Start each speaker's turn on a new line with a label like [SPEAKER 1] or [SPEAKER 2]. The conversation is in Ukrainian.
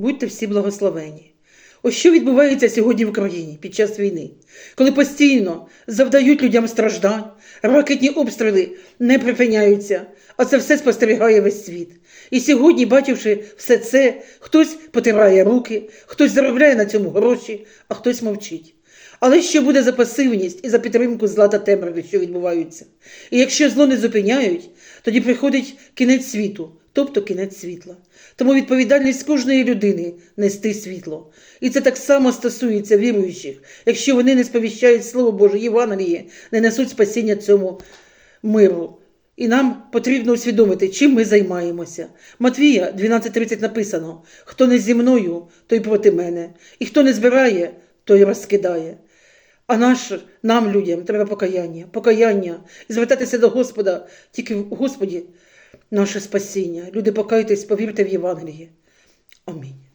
[SPEAKER 1] Будьте всі благословені. Ось що відбувається сьогодні в Україні під час війни, коли постійно завдають людям страждань, ракетні обстріли не припиняються, а це все спостерігає весь світ. І сьогодні, бачивши все це, хтось потирає руки, хтось заробляє на цьому гроші, а хтось мовчить. Але що буде за пасивність і за підтримку зла та темряви, що відбуваються? І якщо зло не зупиняють, тоді приходить кінець світу, тобто кінець світла. Тому відповідальність кожної людини нести світло. І це так само стосується віруючих, якщо вони не сповіщають Слово Боже, Євангеліє, не несуть спасіння цьому миру. І нам потрібно усвідомити, чим ми займаємося. Матвія 12.30 написано: хто не зі мною, той проти мене, і хто не збирає, той розкидає. А наш, нам, людям, треба покаяння, покаяння і звертатися до Господа, тільки в Господі наше спасіння. Люди, покайтесь, повірте в Євангеліє. Амінь.